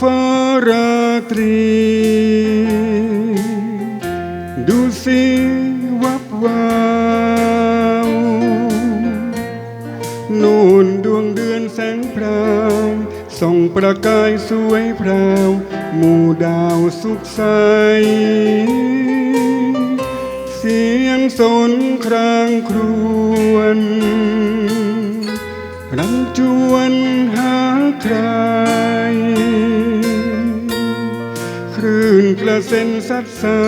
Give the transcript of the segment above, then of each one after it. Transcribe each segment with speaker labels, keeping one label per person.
Speaker 1: ฟ้าราตรี ดูสิวับวาวนูนดวงเดือนแสงพราวส่องประกายสวยพราวหมู่ดาวสุขใส เสียงสนครางครวนรันจวนหาใคร เซ็นสัดสา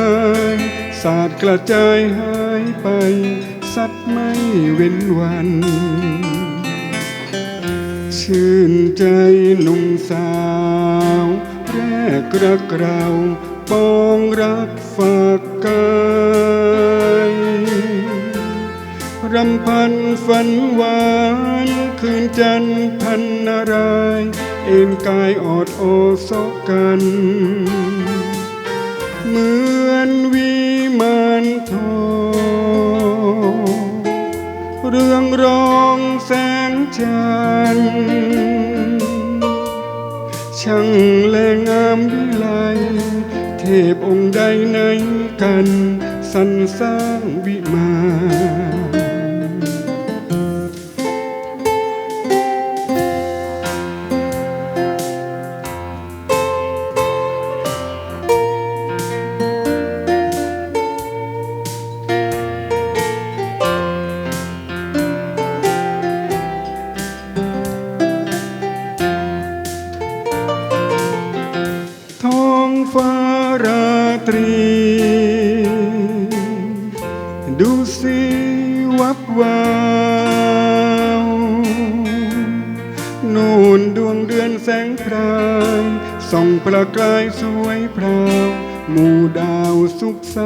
Speaker 1: ยสาดกระจายหายไป สัดไม่เว้นวัน ชื่นใจหนุ่มสาว แรกรักเราปองรักฝากกายรำพันฝันหวานคืนจันพันนาราย เอ็นกายออดโอซกัน เหมือนวิมานทองเรื่องรองแสงจันทร์ช่างแลงามวิไลเทพองค์ใดในกันสรรสร้างวิมาน ฟ้าราตรี ดูสิวับวาวนูนดวงเดือนแสงพรายส่องประกายสวยพราวหมู่ดาวสุขใส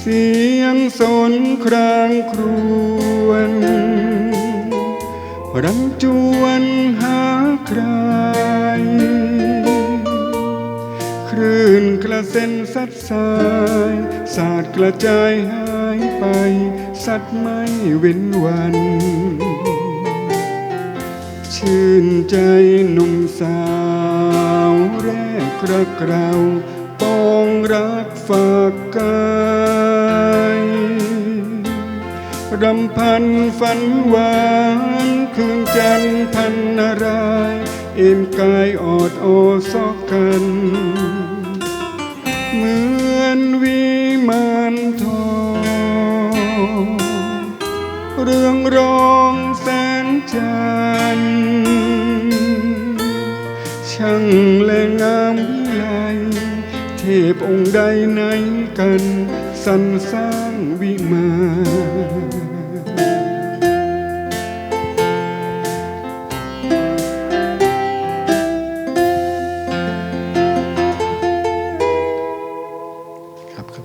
Speaker 1: เสียงสนครางครวนรันจวนหา ใคร คลื่นกระเซ็นสัดสาย สาดกระจายหายไป สัดไม่เว้นวัน ชื่นใจหนุ่มสาวแรกรักเราปองรักฝากกาย รำพันฝันหวานคืนจันทร์พันนารายเอ็นกายออดโอซอกกัน เหมือนวิมานทองเรื่องรองแสนจันช่างและงามวิไลเทพองค์ใดไหนกัน สรรสร้างวิมาน